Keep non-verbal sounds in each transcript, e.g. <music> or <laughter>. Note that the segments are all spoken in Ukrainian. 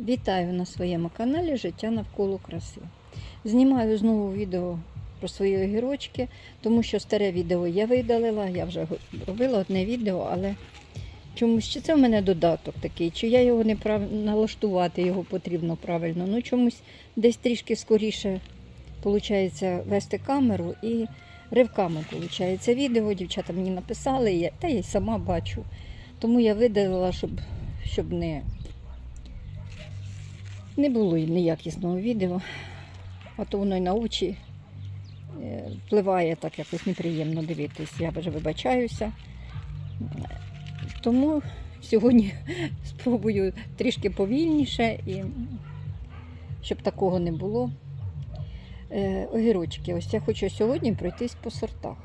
Вітаю на своєму каналі Життя навколо краси. Знімаю знову відео про свої огірочки, тому що старе відео я видалила, я вже робила одне відео, але чомусь чи це в мене додаток такий, чи я його не прав... налаштувати його потрібно правильно. Ну чомусь десь трішки скоріше виходить вести камеру і ривками виходить відео. Дівчата мені написали, та я й сама бачу. Тому я видалила, щоб, щоб не не було неякісного відео, а то воно й на очі е, впливає так якось неприємно дивитись. Я вже вибачаюся. Тому сьогодні <laughs> спробую трішки повільніше і щоб такого не було. Е, Огірочки, ось я хочу сьогодні пройтись по сортах.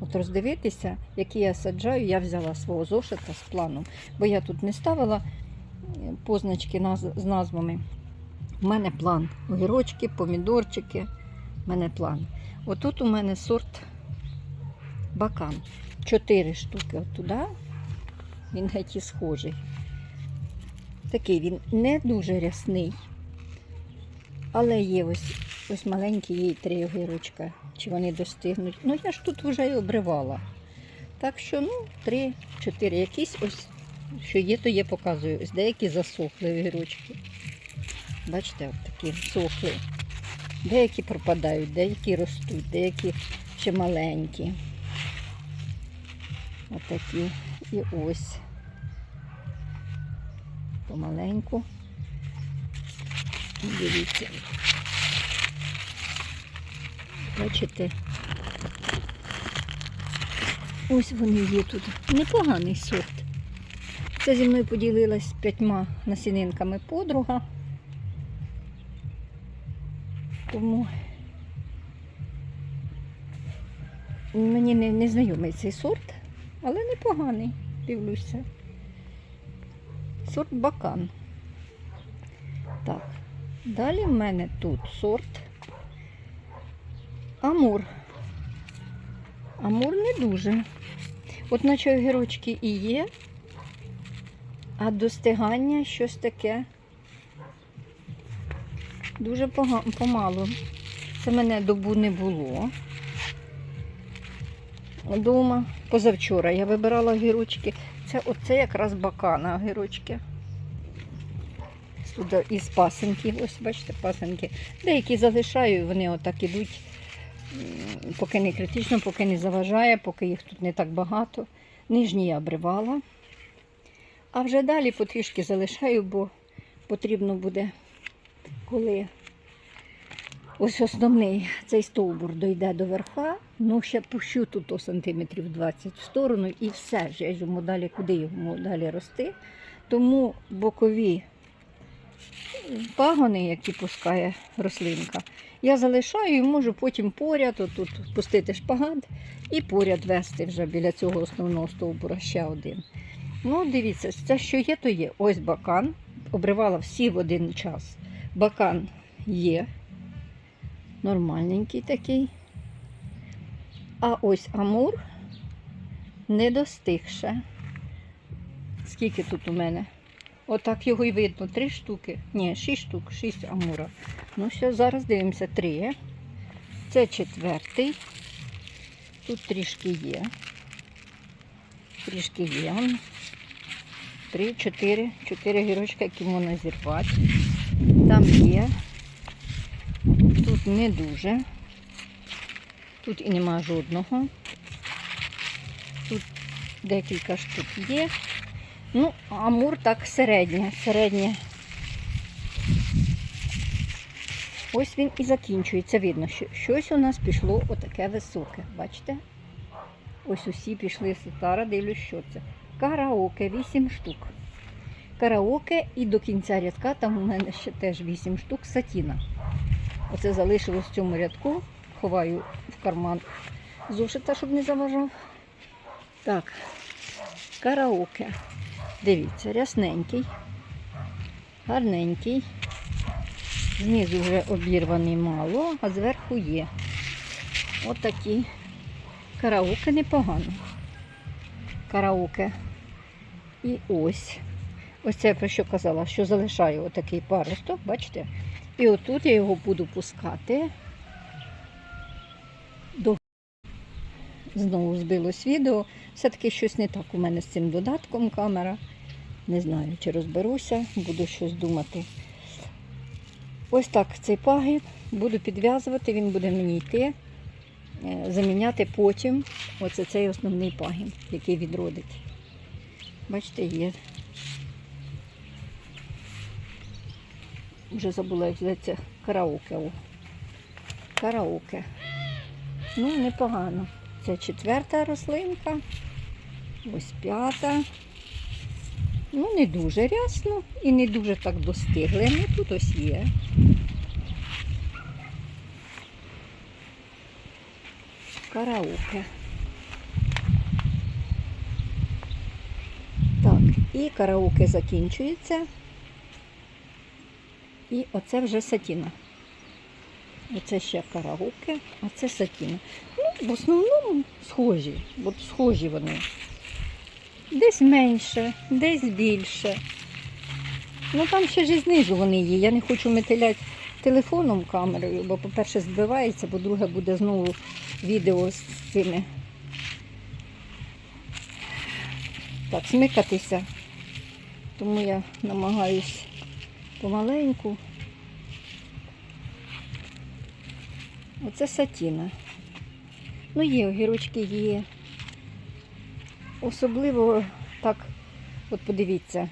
От роздивитися, які я саджаю, я взяла свого зошита з планом, бо я тут не ставила позначки з назвами. У мене план. Огірочки, помідорчики. У мене план. Отут у мене сорт бакан. Чотири штуки туди. Він геть і схожий. Такий він не дуже рясний. Але є ось, ось маленькі є три огірочка. Чи вони достигнуть. Ну я ж тут вже й обривала. Так що, ну, три-чотири. Якісь ось що є, то є, показую. Ось деякі засохли огірочки. Бачите, от такі сохли. Деякі пропадають, деякі ростуть, деякі ще маленькі. Отакі. І ось. Помаленьку. Дивіться. Бачите? Ось вони є тут. Непоганий сорт. Це зі мною поділилась п'ятьма насінинками подруга. Тому мені не, не знайомий цей сорт, але непоганий, дивлюся. Сорт бакан. Так, далі в мене тут сорт Амур. Амур не дуже. От наче огірочки і є, а достигання щось таке дуже помалу. Це мене добу не було. Дома позавчора я вибирала огірочки. Це оце якраз бакана огірочки. Тут із пасенки. Ось бачите, пасенки. Деякі залишаю, вони отак ідуть, поки не критично, поки не заважає, поки їх тут не так багато. Нижні я обривала. А вже далі потрішки залишаю, бо потрібно буде, коли ось основний цей стовбур дойде до верха, ну ще пущу тут сантиметрів 20 в сторону і все ж я йому далі, куди йому далі рости. Тому бокові пагони, які пускає рослинка, я залишаю і можу потім поряд, отут пустити шпагат і поряд вести вже біля цього основного стовбура ще один. Ну, дивіться, це що є, то є. Ось бакан. Обривала всі в один час. Бакан є. Нормальненький такий. А ось амур не достигше. Скільки тут у мене? Отак його і видно. Три штуки. Ні, шість штук, шість амура. Ну, ще зараз дивимося. Три. Це четвертий. Тут трішки є. Трішки є. Три, чотири, чотири гірочка, які можна зірвати. Там є. Тут не дуже. Тут і нема жодного. Тут декілька штук є. Ну, амур так середнє, середнє. Ось він і закінчується. Видно, що щось у нас пішло отаке високе. Бачите? Ось усі пішли зараз, дивлюсь, що це. Караоке 8 штук. Караоке і до кінця рядка там у мене ще теж 8 штук сатіна. Оце залишилось в цьому рядку. Ховаю в карман зошита, щоб не заважав. Так, караоке. Дивіться, рясненький, гарненький. Знизу вже обірваний мало, а зверху є. Отакі. Караоке непогано. Караоке. І ось. Ось це я про що казала, що залишаю отакий паросток, бачите? І отут я його буду пускати. До... Знову збилось відео. Все-таки щось не так у мене з цим додатком камера. Не знаю, чи розберуся, буду щось думати. Ось так цей пагіб буду підв'язувати, він буде мені йти, е, заміняти потім оце цей основний пагіб, який відродить. Бачите, є. Вже забула, як зветься караоке. Караоке. Ну, непогано. Це четверта рослинка. Ось п'ята. Ну, не дуже рясно і не дуже так достигли. Ну, тут ось є. Караоке. Так, і караоке закінчується. І оце вже сатіна. Оце ще караоке, а це сатіна. Ну, в основному схожі. От схожі вони. Десь менше, десь більше. Ну там ще ж знизу вони є. Я не хочу метиляти телефоном камерою, бо, по-перше, збивається, по-друге, буде знову відео з цими. Так, смикатися. Тому я намагаюсь помаленьку. Оце сатіна. Ну, є огірочки, є. Особливо так, от подивіться,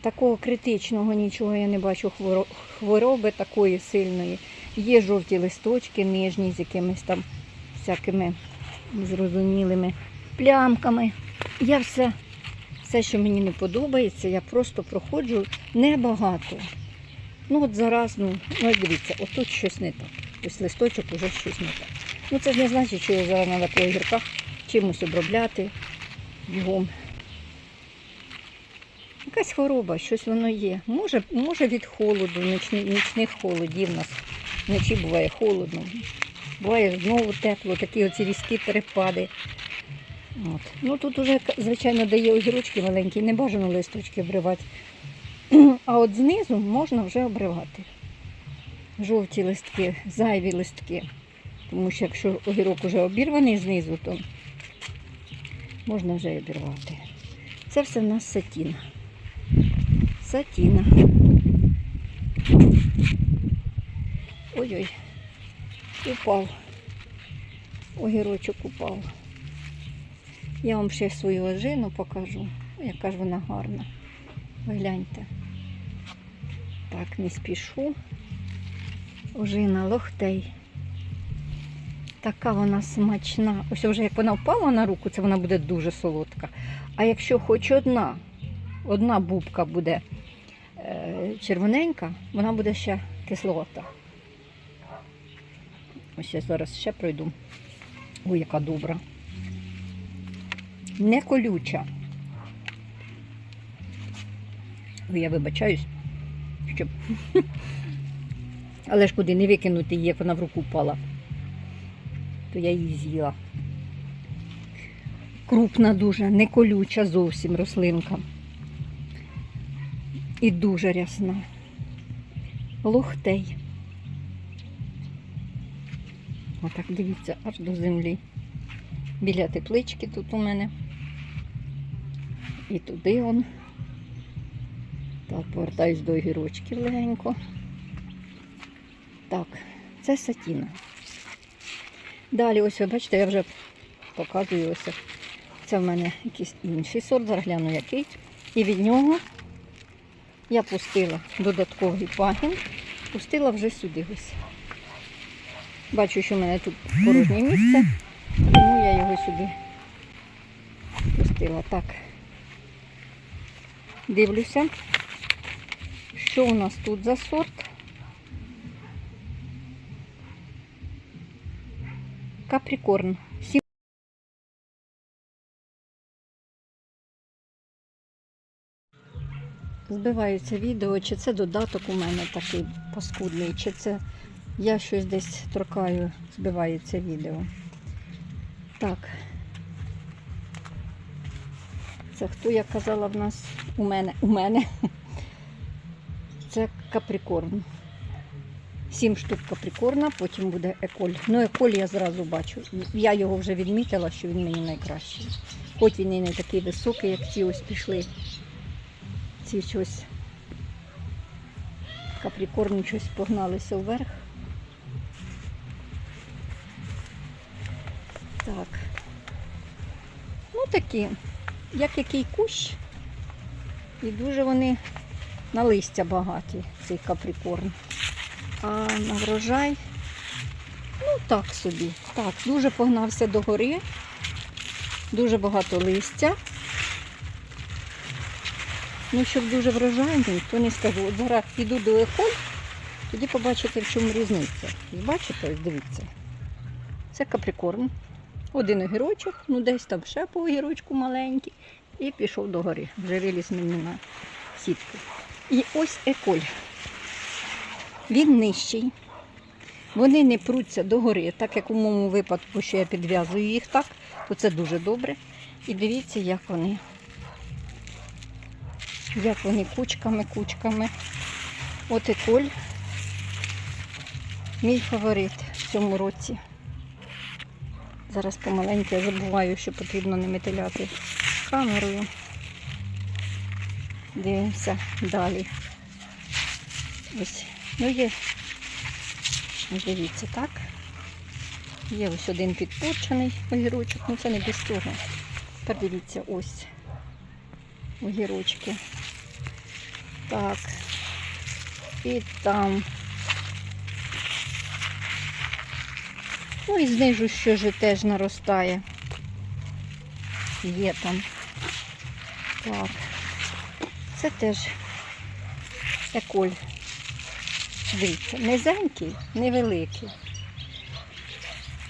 такого критичного нічого я не бачу хвороби такої сильної. Є жовті листочки нижні з якимись там всякими незрозумілими плямками. Я все, все, що мені не подобається, я просто проходжу небагато. Ну от зараз, ну, ну дивіться, отут щось не так. Ось листочок уже щось не так. Ну це ж не значить, що я зараз треба по огірках чимось обробляти бігом. Якась хвороба, щось воно є. Може, може від холоду, нічних, нічних холодів у нас вночі буває холодно. Буває знову тепло, такі оці різкі перепади. От. Ну тут уже, звичайно, дає огірочки маленькі, не бажано листочки обривати. <clears throat> А от знизу можна вже обривати. Жовті листки, зайві листки. Тому що якщо огірок вже обірваний знизу, то можна вже обірвати. Це все в нас сатіна. Сатіна. Ой-ой, упав. Огірочок упав. Я вам ще свою ожину покажу. Яка ж вона гарна. Ви гляньте. Так, не спішу. Ожина лохтей. Така вона смачна. Ось вже як вона впала на руку, це вона буде дуже солодка. А якщо хоч одна, одна бубка буде е, червоненька, вона буде ще кислота. Ось я зараз ще пройду. Ой, яка добра. Не колюча. Я вибачаюсь, щоб. Але ж куди не викинути її, як вона в руку впала то я її з'їла. Крупна дуже, не колюча зовсім рослинка. І дуже рясна. Лохтей. Отак дивіться, аж до землі. Біля теплички тут у мене. І туди он. Так, повертаюсь до огірочків легенько. Так, це сатіна. Далі, ось ви бачите, я вже показую ось. Це в мене якийсь інший сорт, зараз гляну який. І від нього я пустила додатковий пагін, пустила вже сюди ось. Бачу, що в мене тут порожнє місце, тому я його сюди пустила. Так. Дивлюся, що у нас тут за сорт. Каприкорн. Збивається відео, чи це додаток у мене такий паскудний, чи це я щось десь торкаю, збивається відео. Так. Це хто я казала в нас у мене. У мене. Це каприкорн. Сім штук каприкорна, потім буде еколь. Ну, еколь я зразу бачу. Я його вже відмітила, що він мені найкращий. Хоч він і не такий високий, як ці ось пішли. Ці щось каприкорн щось погналися вверх. Так. Ну такі, як який кущ. І дуже вони на листя багаті, цей каприкорн. А на врожай, ну так собі. Так, дуже погнався до гори, дуже багато листя. Ну, щоб дуже врожайний, то не скажу. От зараз піду до еколь, тоді побачите, в чому різниця. Бачите, дивіться. Це каприкорн. Один огірочок, ну десь там ще по огірочку маленький. І пішов до гори. Вже виліз мені на сітку. І ось еколь. Він нижчий. Вони не пруться до гори, так як у моєму випадку, що я підв'язую їх так, то це дуже добре. І дивіться, як вони. Як вони кучками, кучками. От еколь. Мій фаворит в цьому році. Зараз помаленьку я забуваю, що потрібно не метеляти камерою. Дивимося далі. Ось, ну є. Дивіться, так. Є ось один підпорчений огірочок, ну це не без цього. Тепер дивіться, ось огірочки. Так. І там. Ну і знизу що ж теж наростає. Є там. Так. Це теж еколь. Дивіться, низенький, невеликий.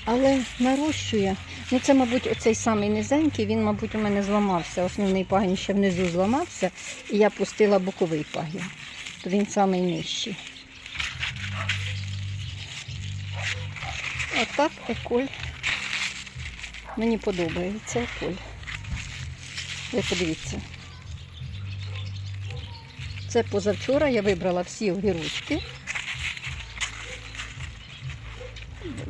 Але нарощує. Ну це, мабуть, оцей самий низенький, він, мабуть, у мене зламався. Основний пагін ще внизу зламався, і я пустила боковий пагін. То він самий нижчий. Отак еколь. Мені подобається еколь. Ви подивіться. Це позавчора я вибрала всі огірочки.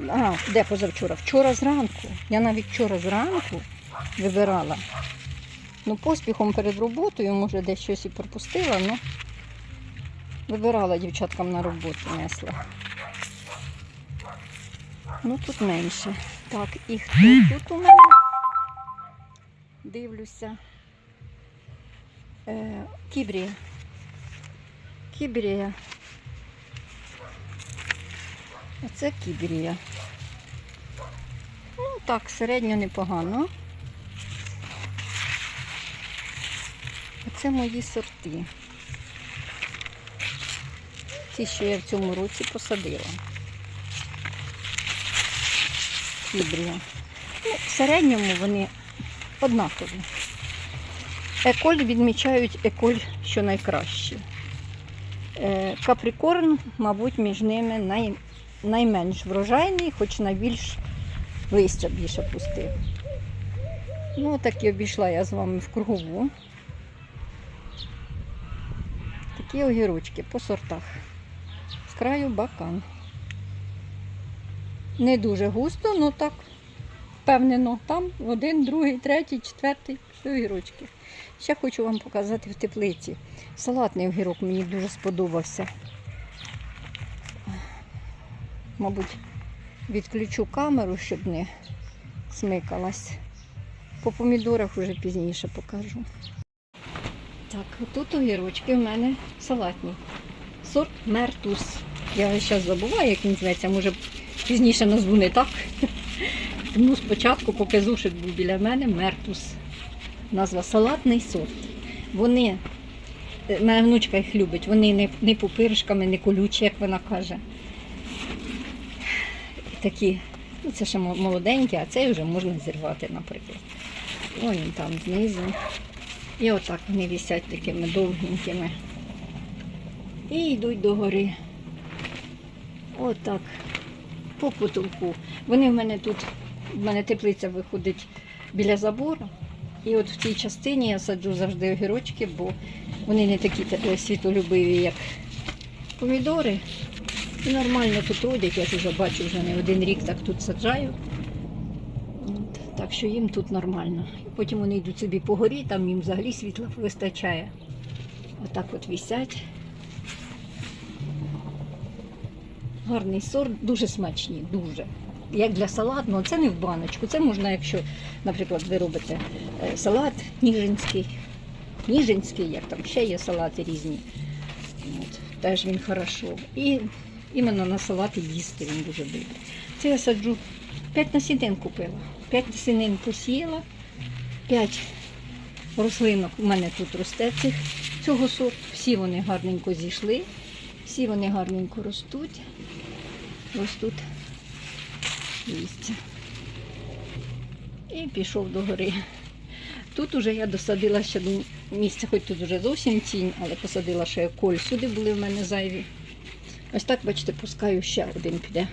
А, де позавчора? Вчора зранку. Я навіть вчора зранку вибирала. Ну, поспіхом перед роботою, може, десь щось і пропустила, але вибирала дівчаткам на роботу несла. Ну тут менше. Так, і хто тут у мене? Дивлюся. Е, кібрія. Кібрія. Оце кібрія. Ну так, середньо непогано. Оце мої сорти. Ті, що я в цьому році посадила. Кібрія. Ну, в середньому вони однакові. Еколь відмічають еколь, що найкраще. Каприкорн, мабуть, між ними най, найменш врожайний, хоч найбільш листя більше пустив. Ну, так і обійшла я з вами в кругову. Такі огірочки по сортах. З краю бакан. Не дуже густо, але так впевнено. Там один, другий, третій, четвертий огірочки. Ще хочу вам показати в теплиці. Салатний огірок мені дуже сподобався. Мабуть, відключу камеру, щоб не смикалась. По помідорах вже пізніше покажу. Так, тут огірочки в мене салатні. Сорт Мертус. Я час забуваю, як він зветься, може пізніше назву не так. Тому спочатку, поки зушит був біля мене, Мертус. Назва салатний сорт. Вони, е, моя внучка їх любить, вони не, не пупиришками, не колючі, як вона каже. Такі, ну це ще молоденькі, а цей вже можна зірвати, наприклад. Ось він там знизу. І отак вони висять такими довгенькими. І йдуть до гори. Отак. По потолку. Вони в мене тут, в мене теплиця виходить біля забору. І от в цій частині я саджу завжди огірочки, бо вони не такі е, світолюбиві, як помідори. І нормально тут родять, я вже бачу, вже не один рік так тут саджаю. От, так що їм тут нормально. І потім вони йдуть собі по горі, там їм взагалі світла вистачає. Отак от висять. Гарний сорт, дуже смачні, дуже. Як для салатного, це не в баночку. Це можна, якщо, наприклад, ви робите е, салат ніжинський, ніжинський, як там ще є салати різні. От, теж він хорошо. І іменно на салати їсти він дуже добре. Це я саджу 5 насінин купила. 5 насінин посіяла, 5 рослинок у мене тут росте цих, цього сорту. Всі вони гарненько зійшли, всі вони гарненько ростуть. Ось тут листя. І пішов до гори. Тут уже я досадила ще до місця, хоч тут вже зовсім тінь, але посадила ще коль. Сюди були в мене зайві. Ось так, бачите, пускаю ще один піде.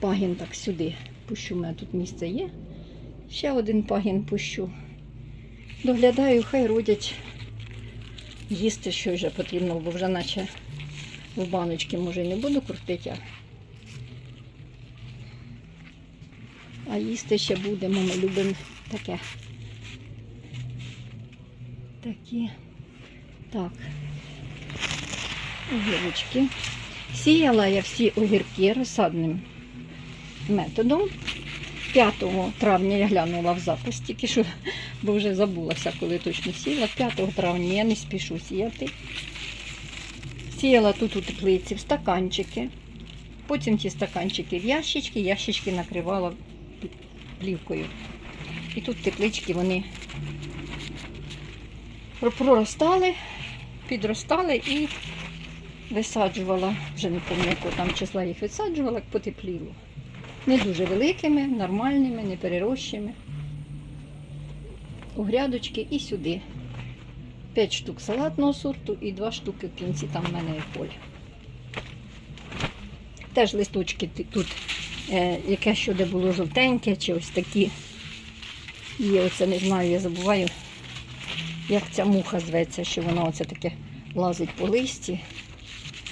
Пагін так сюди. Пущу, у мене тут місце є. Ще один пагін пущу. Доглядаю, хай родять. Їсти що вже потрібно, бо вже наче в баночки може не буду крутити, а їсти ще будемо, ми любимо таке. Такі. Так. Огірочки. Сіяла я всі огірки розсадним методом. 5 травня я глянула в запис, тільки що, бо вже забулася, коли точно сіяла. 5 травня я не спішу сіяти. Сіяла тут у теплиці в стаканчики. Потім ті стаканчики в ящички, ящички накривала плівкою. І тут теплички вони проростали, підростали і висаджувала, вже не пам'ятаю, там числа їх висаджувала, як потепліло. Не дуже великими, нормальними, не перерощими. У грядочки і сюди. П'ять штук салатного сорту і два штуки в кінці там в мене і поль. Теж листочки тут яке що було жовтеньке, чи ось такі. Є оце, не знаю, я забуваю, як ця муха зветься, що вона оце таке лазить по листі,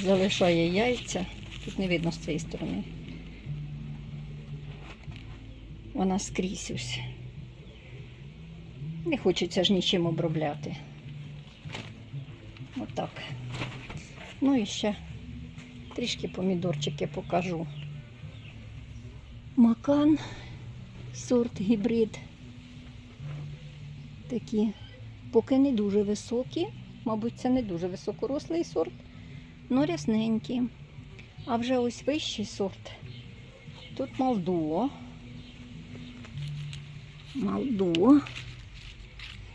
залишає яйця. Тут не видно з цієї сторони. Вона скрізь ось. Не хочеться ж нічим обробляти. Отак. Ну і ще трішки помідорчики покажу. Макан, сорт гібрид. Такі, поки не дуже високі, мабуть, це не дуже високорослий сорт, але рясненькі. А вже ось вищий сорт. Тут Малдуо. Малдуо.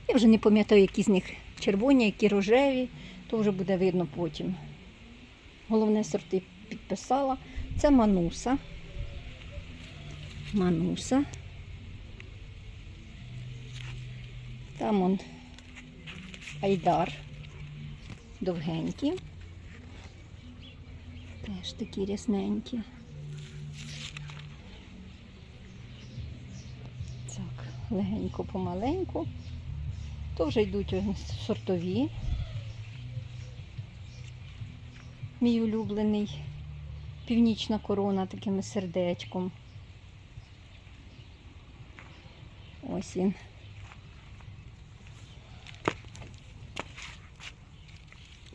Я вже не пам'ятаю, які з них червоні, які рожеві, то вже буде видно потім. Головне сорти підписала. Це мануса. Мануса. Там он айдар. Довгенькі. Теж такі рясненькі. Так, легенько помаленьку. То вже йдуть сортові. Мій улюблений. Північна корона таким сердечком. Ось.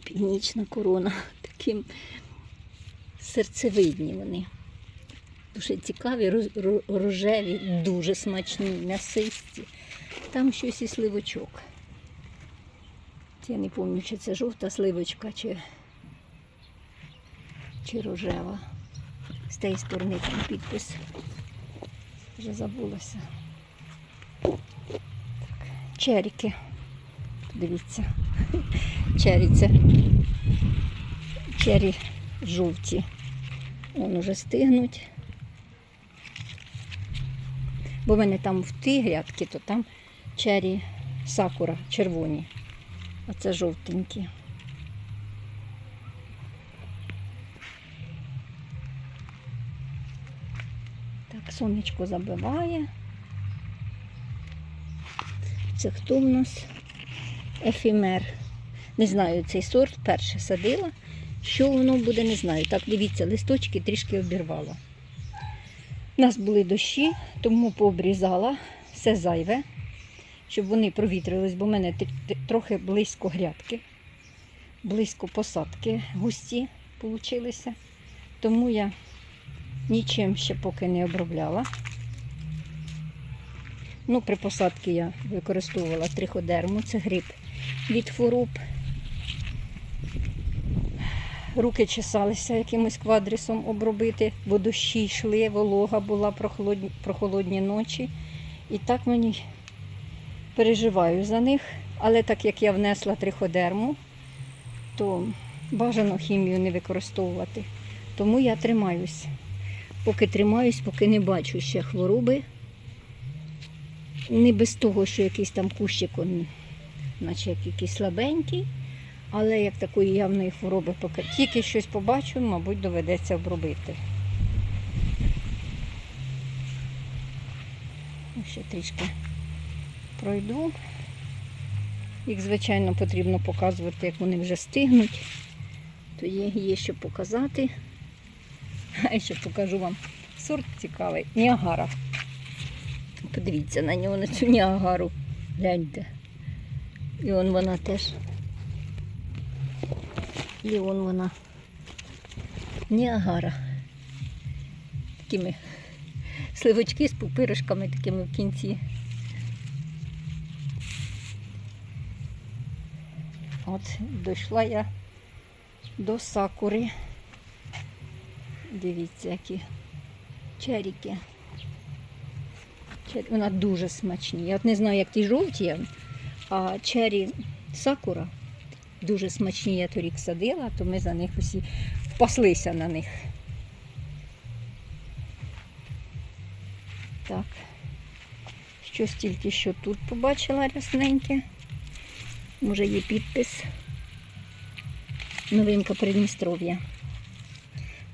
Північна корона. Таким серцевидні вони. Дуже цікаві, рожеві, дуже смачні, м'ясисті. Там щось і сливочок. Я не пам'ятаю, чи це жовта сливочка, чи, чи рожева. З тієї сторони там підпис. Вже забулася. Черіки. Дивіться. <laughs> Чері це. Чері жовті. Вон уже стигнуть. Бо в мене там в ті грядки, то там чері сакура червоні. А це жовтенькі. Так, сонечко забиває. Це хто в нас? Ефімер. Не знаю цей сорт, перше садила. Що воно буде, не знаю. Так, дивіться, листочки трішки обірвала. У нас були дощі, тому пообрізала все зайве, щоб вони провітрились, бо в мене тр- тр- трохи близько грядки, близько посадки густі получилися. Тому я нічим ще поки не обробляла. Ну, при посадці я використовувала триходерму, це гриб від хвороб. Руки чесалися якимось квадрісом обробити, бо дощі йшли, волога була прохолодні, прохолодні ночі. І так мені переживаю за них. Але так як я внесла триходерму, то бажано хімію не використовувати. Тому я тримаюсь. Поки тримаюсь, поки не бачу ще хвороби. Не без того, що якийсь там кущик, он, наче як якийсь слабенький, але як такої явної хвороби, поки тільки щось побачу, мабуть, доведеться обробити. Ще трішки пройду. Їх, звичайно, потрібно показувати, як вони вже стигнуть. То є, є що показати. <laughs> А ще покажу вам сорт цікавий. Ніагара. Подивіться на нього, на цю ніагару. Гляньте. І он вона теж. І он вона. Ніагара. Такими сливочки з пупиришками такими в кінці. От дійшла я до сакури. Дивіться, які черіки. Вона дуже смачні. Я от не знаю, як ті жовті, а чері сакура дуже смачні. Я торік садила, то ми за них усі впаслися на них. Так. Щось тільки що тут побачила рясненьке. Може є підпис. Новинка Придністров'я.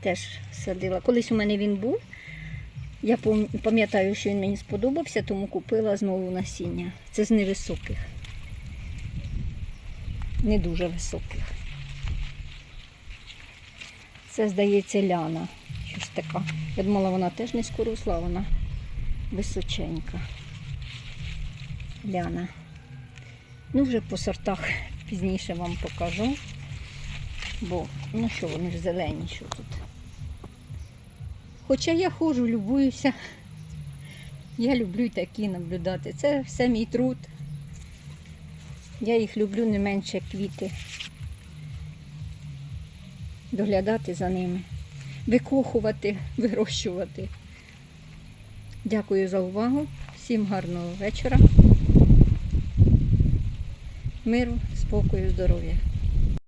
Теж садила. Колись у мене він був. Я пам'ятаю, що він мені сподобався, тому купила знову насіння. Це з невисоких. Не дуже високих. Це, здається, ляна. Щось така. Я думала, вона теж низько росла, вона височенька. Ляна. Ну, вже по сортах пізніше вам покажу. Бо, ну що, вони ж зелені, що тут. Хоча я ходжу, любуюся. Я люблю такі наблюдати. Це все мій труд. Я їх люблю не менше квіти. Доглядати за ними, викохувати, вирощувати. Дякую за увагу. Всім гарного вечора. Миру, спокою, здоров'я.